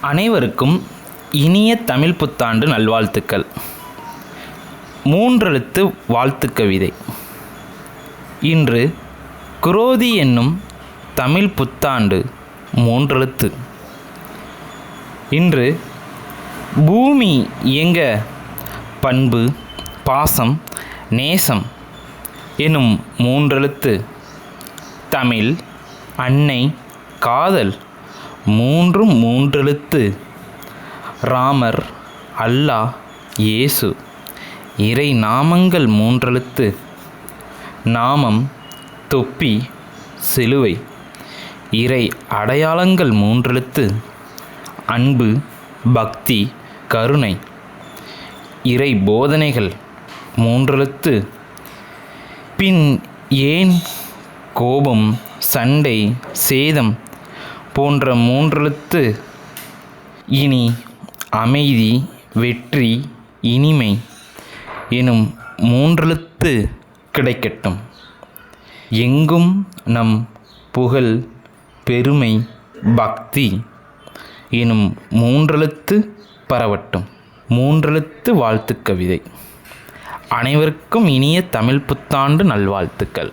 அனைவருக்கும் இனிய தமிழ் புத்தாண்டு நல்வாழ்த்துக்கள். மூன்றெழுத்து வாழ்த்து கவிதை இன்று குரோதி என்னும் தமிழ் புத்தாண்டு மூன்றெழுத்து. இன்று பூமி இயங்க பண்பு பாசம் நேசம் எனும் மூன்றெழுத்து. தமிழ் அன்னை காதல் மூன்றும் மூன்றெழுத்து. ராமர் அல்லாஹ் இயேசு. இறை நாமங்கள் மூன்றெழுத்து. நாமம் தொப்பி சிலுவை. இறை அடையாளங்கள் மூன்றெழுத்து. அன்பு பக்தி கருணை. இறை போதனைகள் மூன்றெழுத்து. பின் ஏன் கோபம் சண்டை சேதம் போன்ற மூன்றெழுத்து. இனி அமைதி வெற்றி இனிமை எனும் மூன்றெழுத்து கிடைக்கட்டும். எங்கும் நம் புகழ் பெருமை பக்தி எனும் மூன்றெழுத்து பரவட்டும். மூன்றெழுத்து வாழ்த்து கவிதை அனைவருக்கும் இனிய தமிழ் புத்தாண்டு நல்வாழ்த்துக்கள்.